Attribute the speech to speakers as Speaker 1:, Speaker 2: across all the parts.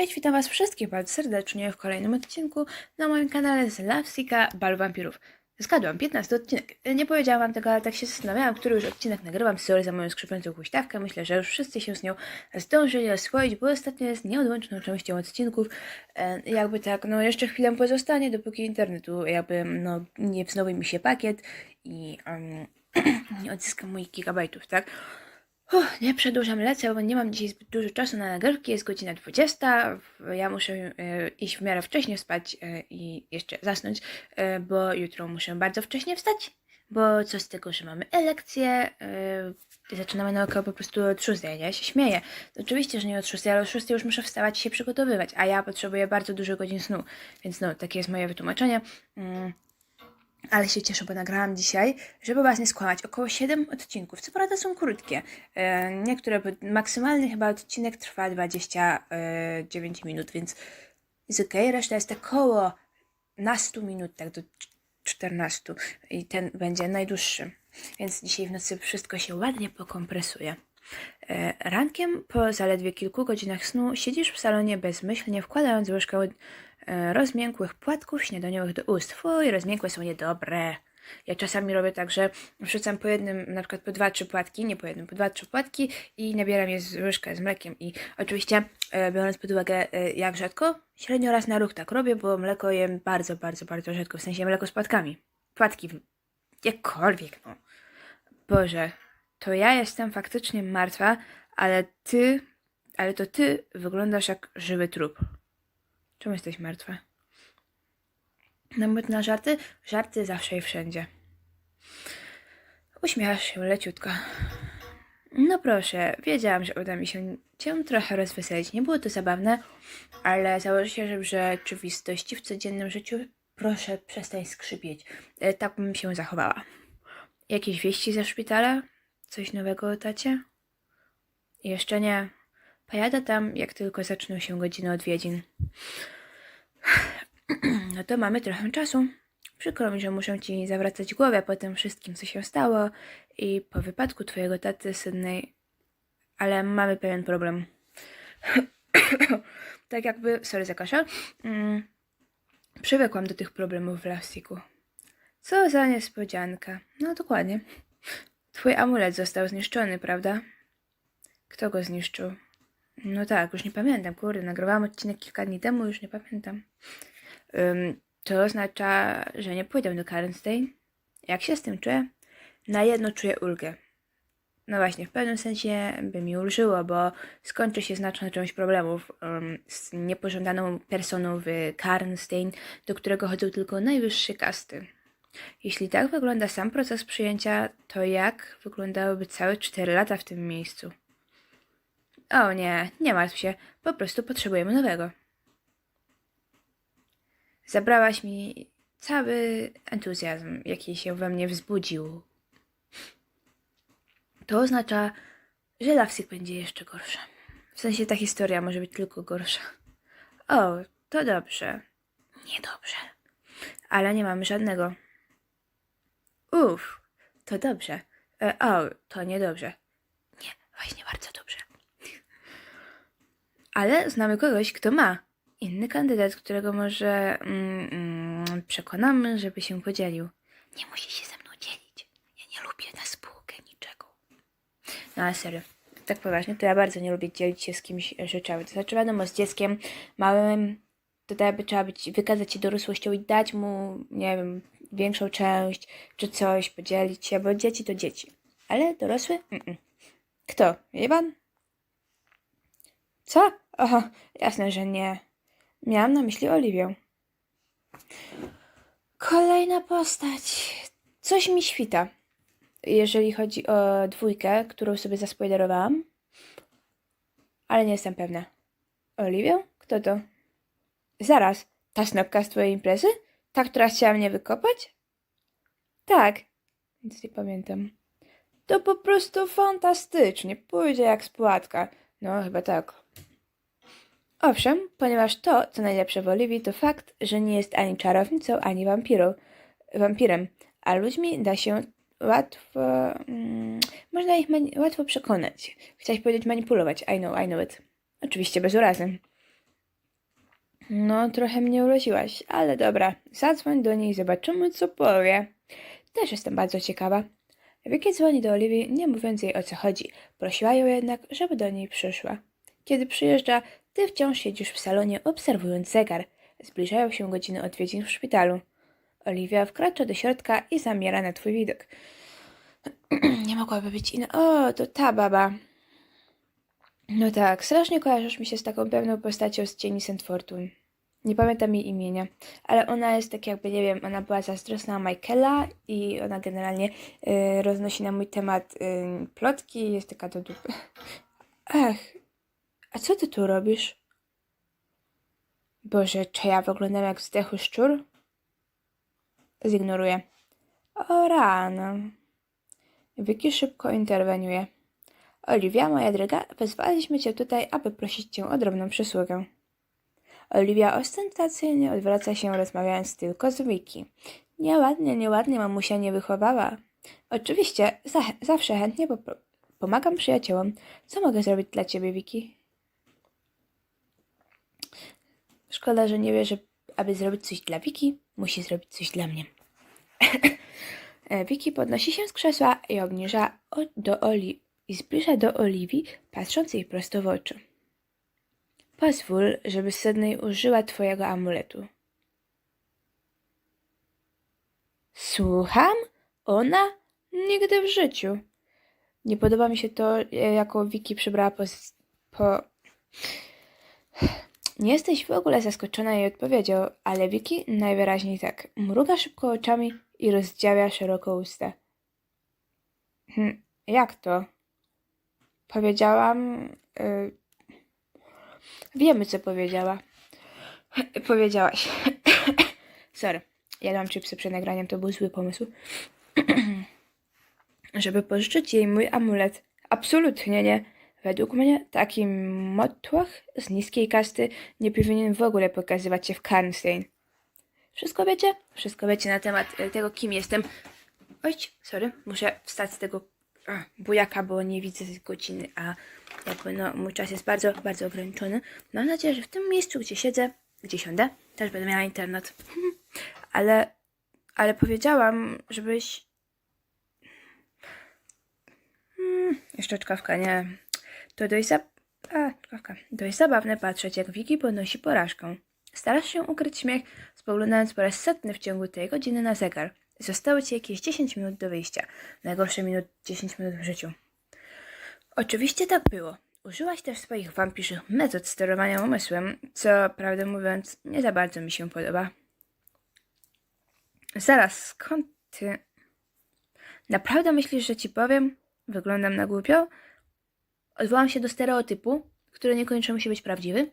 Speaker 1: Cześć, witam Was wszystkich bardzo serdecznie w kolejnym odcinku na moim kanale z Lavsika Bal Wampirów. Zgadłam, 15 odcinek. Nie powiedziałam Wam tego, ale tak się zastanawiałam, który już odcinek nagrywam. Sorry za moją skrzypiącą huśtawkę. Myślę, że już wszyscy się z nią zdążyli oswoić, bo ostatnio jest nieodłączną częścią odcinków. E, jakby tak, no jeszcze chwilę pozostanie, dopóki internetu jakby, no, nie wznowi mi się pakiet i um, nie odzyskam moich gigabajtów, tak? Nie przedłużam, lecę, bo nie mam dzisiaj zbyt dużo czasu na nagrywki, jest godzina 20. w- Ja muszę e, iść w miarę wcześnie spać e, i jeszcze zasnąć, e, bo jutro muszę bardzo wcześnie wstać, bo co z tego, że mamy elekcję, e, zaczynamy naukę po prostu od 6, nie? Ja się śmieję. Oczywiście, że nie od 6, ale od 6 już muszę wstawać i się przygotowywać, a ja potrzebuję bardzo dużo godzin snu, więc no, takie jest moje wytłumaczenie. Mm. Ale się cieszę, bo nagrałam dzisiaj, żeby was nie skłamać, około 7 odcinków. Co prawda są krótkie. E, niektóre, maksymalny chyba odcinek trwa 29 minut, więc jest okej. Reszta jest około na 100 minut, tak do 14. I ten będzie najdłuższy. Więc dzisiaj w nocy wszystko się ładnie pokompresuje. E, Rankiem, po zaledwie kilku godzinach snu, siedzisz w salonie bezmyślnie, wkładając łyżkę e, rozmiękłych płatków śniadaniowych do ust. Fuj, rozmiękłe są niedobre. Ja czasami robię tak, że wrzucam po jednym, na przykład po dwa, trzy płatki, nie po jednym, po dwa, trzy płatki i nabieram je z łyżkę z mlekiem. I oczywiście, e, biorąc pod uwagę, e, jak rzadko, średnio raz na ruch tak robię, bo mleko jem bardzo, bardzo, bardzo rzadko, w sensie mleko z płatkami. Płatki, jakkolwiek, no. Boże, to ja jestem faktycznie martwa, ale ty, ale to ty wyglądasz jak żywy trup. Czemu jesteś martwa? Bo na żarty, żarty zawsze i wszędzie. Uśmiechasz się leciutko. No proszę, wiedziałam, że uda mi się cię trochę rozweselić. Nie było to zabawne, ale założę się, że w rzeczywistości, w codziennym życiu, proszę przestań skrzypieć. E, Tak bym się zachowała. Jakieś wieści ze szpitala? Coś nowego o tacie? Jeszcze nie. Pojadę tam, jak tylko zaczną się godziny odwiedzin. No to mamy trochę czasu. Przykro mi, że muszę ci zawracać głowę po tym wszystkim, co się stało i po wypadku twojego taty, Sydney. Ale mamy pewien problem. tak jakby, sorry za kaszel, mm, przywykłam do tych problemów w Lawsiku. Co za niespodzianka. No dokładnie. Twój amulet został zniszczony, prawda? Kto go zniszczył? No tak, już nie pamiętam, kurde, nagrywałam odcinek kilka dni temu, już nie pamiętam. Ym, to oznacza, że nie pójdę do Karenstein? Jak się z tym czuję? Na jedno czuję ulgę. No właśnie, w pewnym sensie by mi ulżyło, bo skończy się znaczna część problemów ym, z niepożądaną personą w Karnstein, do którego chodzą tylko najwyższe kasty. Jeśli tak wygląda sam proces przyjęcia, to jak wyglądałyby całe 4 lata w tym miejscu? O nie, nie martw się, po prostu potrzebujemy nowego. Zabrałaś mi cały entuzjazm, jaki się we mnie wzbudził. To oznacza, że Lawsik będzie jeszcze gorsza. W sensie ta historia może być tylko gorsza. O, to dobrze. Niedobrze. Ale nie mamy żadnego. Uff, to dobrze. E, o, to niedobrze. Nie, właśnie bardzo dobrze. Ale znamy kogoś, kto ma. Inny kandydat, którego może mm, mm, przekonamy, żeby się podzielił. Nie musi się ze mną dzielić. Ja nie lubię na spółkę niczego. No ale serio, tak poważnie, to ja bardzo nie lubię dzielić się z kimś rzeczami. To znaczy, wiadomo, z dzieckiem małym to tak jakby trzeba być, wykazać się dorosłością i dać mu, nie wiem, większą część, czy coś, podzielić się, bo dzieci to dzieci. Ale dorosły? Mm-mm. Kto? Iwan? Co? Aha, jasne, że nie. Miałam na myśli Oliwię. Kolejna postać. Coś mi świta. Jeżeli chodzi o dwójkę, którą sobie zaspoilerowałam. Ale nie jestem pewna. Oliwię? Kto to? Zaraz, ta snopka z twojej imprezy? Ta, która chciała mnie wykopać? Tak. Nic nie pamiętam. To po prostu fantastycznie. Pójdzie jak spłatka. No, chyba tak. Owszem, ponieważ to, co najlepsze w Oliwii, to fakt, że nie jest ani czarownicą, ani wampirą, wampirem, a ludźmi da się łatwo... Mm, można ich łatwo przekonać. Chciałeś powiedzieć manipulować. I know, I know it. Oczywiście bez urazy. No, trochę mnie uroziłaś, ale dobra, zadzwoń do niej i zobaczymy, co powie. Też jestem bardzo ciekawa. Vicky dzwoni do Oliwii, nie mówiąc jej o co chodzi. Prosiła ją jednak, żeby do niej przyszła. Kiedy przyjeżdża, ty wciąż siedzisz w salonie, obserwując zegar. Zbliżają się godziny odwiedzin w szpitalu. Oliwia wkracza do środka i zamiera na twój widok. nie mogłaby być inna. O, to ta baba. No tak, strasznie kojarzysz mi się z taką pewną postacią z Cieni St. Fortune. Nie pamiętam jej imienia, ale ona jest tak jakby, nie wiem, ona była zazdrosna Michaela i ona generalnie y, roznosi na mój temat y, plotki jest taka do dupy. Ach, a co ty tu robisz? Boże, czy ja wyglądam jak zdechły szczur? Zignoruję. O rano. Vicky szybko interweniuje. Oliwia, moja droga, wezwaliśmy cię tutaj, aby prosić cię o drobną przysługę. Oliwia ostentacyjnie odwraca się, rozmawiając tylko z Vicky. Nieładnie, nieładnie mamusia nie wychowała. Oczywiście, za, zawsze chętnie pomagam przyjaciołom. Co mogę zrobić dla ciebie, Vicky? Szkoda, że nie wie, że aby zrobić coś dla Wiki, musi zrobić coś dla mnie. E, Wiki podnosi się z krzesła i obniża do Oli i zbliża do Oliwii, patrząc jej prosto w oczy. Pozwól, żeby Sydney użyła twojego amuletu. Słucham? Ona? Nigdy w życiu. Nie podoba mi się to, e, jaką Wiki przybrała po... po... Nie jesteś w ogóle zaskoczona jej odpowiedzią, ale Wiki najwyraźniej tak. Mruga szybko oczami i rozdziawia szeroko usta. Hm, jak to? Powiedziałam. Y... Wiemy, co powiedziała. Powiedziałaś. Sorry, jadłam chipsy przed nagraniem, to był zły pomysł. Żeby pożyczyć jej mój amulet. Absolutnie nie. Według mnie taki motłoch z niskiej kasty nie powinien w ogóle pokazywać się w Karnstein. Wszystko wiecie? Wszystko wiecie na temat e, tego, kim jestem. Oj, sorry, muszę wstać z tego bujaka, bo nie widzę godziny, a jakby no, mój czas jest bardzo, bardzo ograniczony. Mam nadzieję, że w tym miejscu, gdzie siedzę, gdzie siądę, też będę miała internet. ale, ale powiedziałam, żebyś... Hmm, jeszcze czkawka, nie. To dość. A. Dość zabawne patrzeć, jak Wiki podnosi porażkę. Starasz się ukryć śmiech, spoglądając po raz setny w ciągu tej godziny na zegar. Zostało ci jakieś 10 minut do wyjścia. Najgorsze minut 10 minut w życiu. Oczywiście tak było. Użyłaś też swoich wampirzych metod sterowania umysłem, co prawdę mówiąc nie za bardzo mi się podoba. Zaraz, skąd ty... Naprawdę myślisz, że ci powiem? Wyglądam na głupio? Odwołam się do stereotypu, który niekoniecznie musi być prawdziwy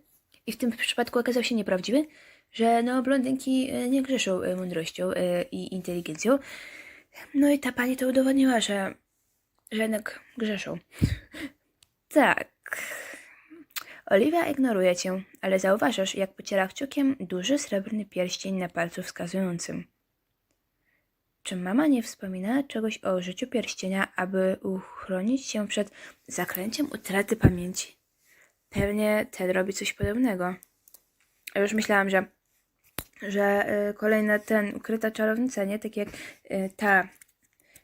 Speaker 1: i w tym przypadku okazał się nieprawdziwy, że no blondynki e, nie grzeszą e, mądrością e, i inteligencją. No i ta pani to udowodniła, że, że jednak grzeszą. tak. Oliwia ignoruje cię, ale zauważasz, jak pociera kciukiem duży srebrny pierścień na palcu wskazującym. Czy mama nie wspomina czegoś o użyciu pierścienia, aby uchronić się przed zaklęciem utraty pamięci? Pewnie Ted robi coś podobnego. Już myślałam, że, że y, kolejna ten ukryta czarownica, nie? Tak jak y, ta,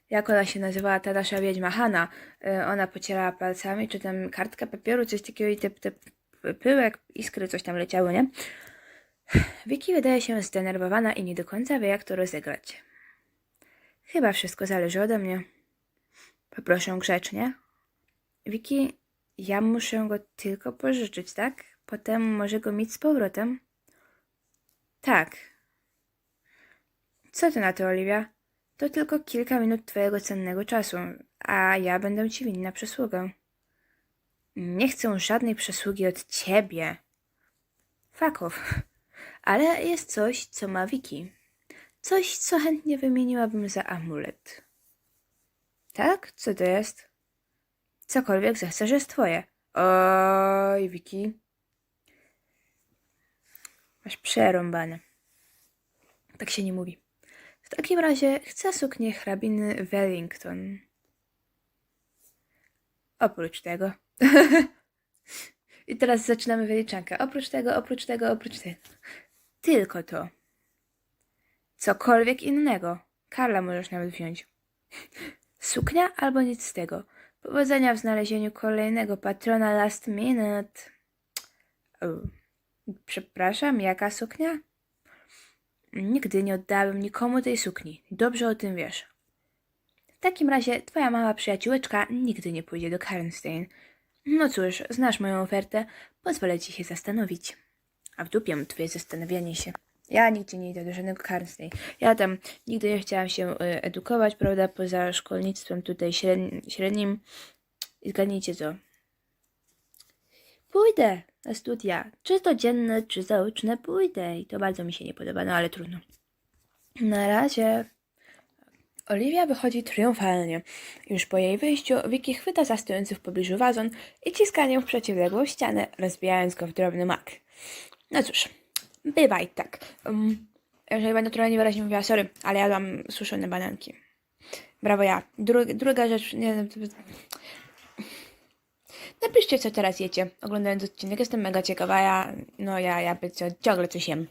Speaker 1: jak ona się nazywała, ta nasza wiedźma Hanna. Y, ona pocierała palcami, czy tam kartka papieru, coś takiego i te, te pyłek, iskry, coś tam leciały, nie? Vicky wydaje się zdenerwowana i nie do końca wie, jak to rozegrać. Chyba wszystko zależy ode mnie. Poproszę grzecznie. Wiki, ja muszę go tylko pożyczyć, tak? Potem może go mieć z powrotem? Tak. Co ty na to, Oliwia? To tylko kilka minut twojego cennego czasu, a ja będę ci winna przysługę. Nie chcę żadnej przysługi od ciebie. Off. Ale jest coś, co ma Wiki. Coś, co chętnie wymieniłabym za amulet. Tak? Co to jest? Cokolwiek zechcesz jest twoje. Oj, Wiki. Masz przerąbane. Tak się nie mówi. W takim razie chcę suknię hrabiny Wellington. Oprócz tego. I teraz zaczynamy wyliczankę. Oprócz tego, oprócz tego, oprócz tego. Tylko to. Cokolwiek innego. Karla możesz nawet wziąć. Suknia albo nic z tego. Powodzenia w znalezieniu kolejnego patrona last minute. Przepraszam, jaka suknia? Nigdy nie oddałem nikomu tej sukni. Dobrze o tym wiesz. W takim razie twoja mała przyjaciółeczka nigdy nie pójdzie do Karnstein. No cóż, znasz moją ofertę, pozwolę ci się zastanowić. A w twoje zastanawianie się. Ja nigdzie nie idę do żadnego Karnstein. Ja tam nigdy nie chciałam się y, edukować, prawda, poza szkolnictwem tutaj średnim. średnim. I zgadnijcie co? Pójdę na studia. Czy to dzienne, czy zaoczne, pójdę. I to bardzo mi się nie podoba, no ale trudno. Na razie. Oliwia wychodzi triumfalnie. Już po jej wyjściu Vicky chwyta za stojący w pobliżu wazon i ciska nią w przeciwległą ścianę, rozbijając go w drobny mak. No cóż, bywaj tak. Um, jeżeli będę trochę niewyraźnie mówiła, sorry, ale jadłam suszone bananki. Brawo ja. Dru- druga rzecz, nie Napiszcie, co teraz jecie, oglądając odcinek. Jestem mega ciekawa. Ja, no ja, ja co, ciągle coś jem.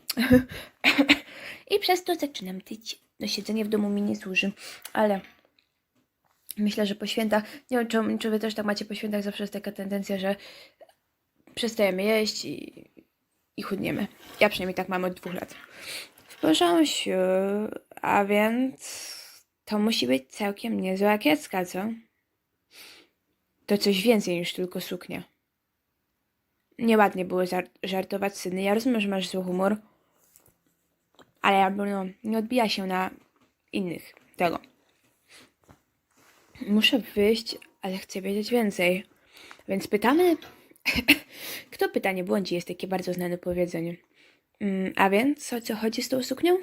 Speaker 1: I przez to zaczynam tyć. No siedzenie w domu mi nie służy, ale myślę, że po świętach, nie wiem, czy, czy wy też tak macie po świętach, zawsze jest taka tendencja, że przestajemy jeść i, i chudniemy. Ja przynajmniej tak mam od dwóch lat. W porządku, a więc to musi być całkiem niezła kiecka, co? To coś więcej niż tylko suknia. Nieładnie było żar- żartować, syny. Ja rozumiem, że masz zły humor, ale jakby no, nie odbija się na innych tego. Muszę wyjść, ale chcę wiedzieć więcej. Więc pytamy. Kto pyta, nie błądzi, jest takie bardzo znane powiedzenie. Mm, a więc o co chodzi z tą suknią?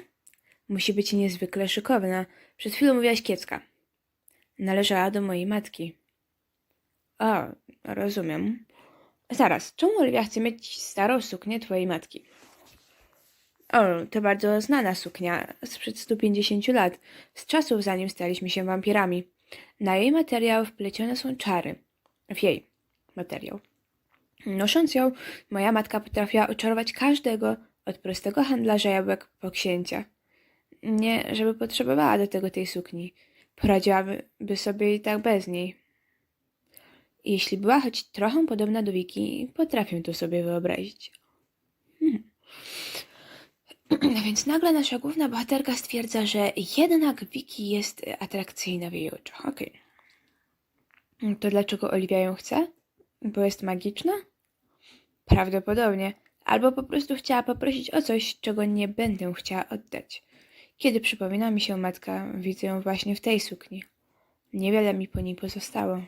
Speaker 1: Musi być niezwykle szykowna. Przed chwilą mówiłaś kiecka. Należała do mojej matki. A, rozumiem. Zaraz, czemu Oliwia chce mieć starą suknię twojej matki? O, to bardzo znana suknia, sprzed 150 lat, z czasów zanim staliśmy się wampirami. Na jej materiał wplecione są czary. W jej materiał. Nosząc ją, moja matka potrafiła oczarować każdego, od prostego handlarza jabłek po księcia. Nie, żeby potrzebowała do tego tej sukni. Poradziłaby by sobie i tak bez niej. Jeśli była choć trochę podobna do Wiki, potrafię to sobie wyobrazić. Hmm. Więc nagle nasza główna bohaterka stwierdza, że jednak Wiki jest atrakcyjna w jej oczach. Okej. To dlaczego Oliwia ją chce? Bo jest magiczna? Prawdopodobnie. Albo po prostu chciała poprosić o coś, czego nie będę chciała oddać. Kiedy przypomina mi się matka, widzę ją właśnie w tej sukni. Niewiele mi po niej pozostało.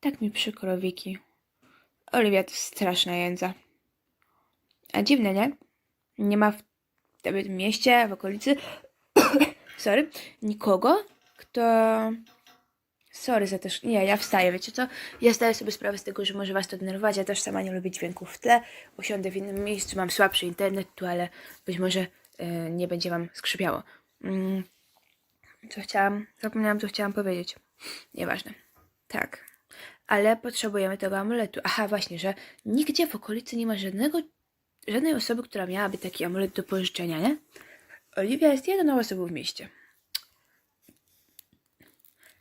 Speaker 1: Tak mi przykro, Wiki. Oliwia to straszna jędza. A dziwne, nie? Nie ma w tym mieście, w okolicy, sorry, nikogo, kto... Sorry za też... Nie, ja wstaję, wiecie co? Ja zdaję sobie sprawę z tego, że może was to denerwować. Ja też sama nie lubię dźwięków w tle. Usiądę w innym miejscu, mam słabszy internet tu, ale być może e, nie będzie wam skrzypiało. Mm, co chciałam... Zapomniałam, co chciałam powiedzieć. Nieważne. Tak. Ale potrzebujemy tego amuletu. Aha, właśnie, że nigdzie w okolicy nie ma żadnego, żadnej osoby, która miałaby taki amulet do pożyczenia, nie? Oliwia jest jedyną osobą w mieście.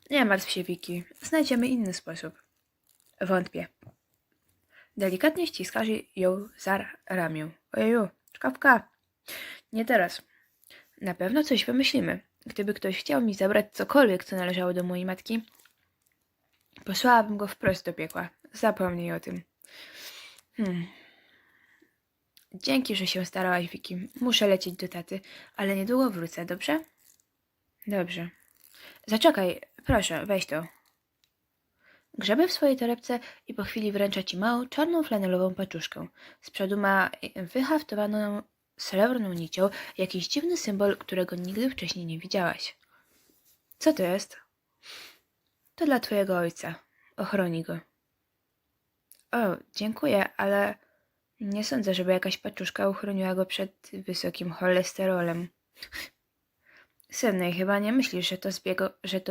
Speaker 1: Nie martw się, Wiki. Znajdziemy inny sposób. Wątpię. Delikatnie ściskasz ją za ramię. Ojeju, czkawka. Nie teraz. Na pewno coś wymyślimy. Gdyby ktoś chciał mi zabrać cokolwiek, co należało do mojej matki, posłałabym go wprost do piekła. Zapomnij o tym. Hmm. Dzięki, że się starałaś, Wiki. Muszę lecieć do taty, ale niedługo wrócę, dobrze? Dobrze. Zaczekaj, proszę, weź to. Grzebie w swojej torebce i po chwili wręcza ci małą, czarną flanelową paczuszkę. Z przodu ma wyhaftowaną srebrną nicią jakiś dziwny symbol, którego nigdy wcześniej nie widziałaś. Co to jest? To dla twojego ojca. Ochroni go. O, dziękuję, ale nie sądzę, żeby jakaś paczuszka uchroniła go przed wysokim cholesterolem. Sydney, chyba nie myślisz, że to, zbiego, że to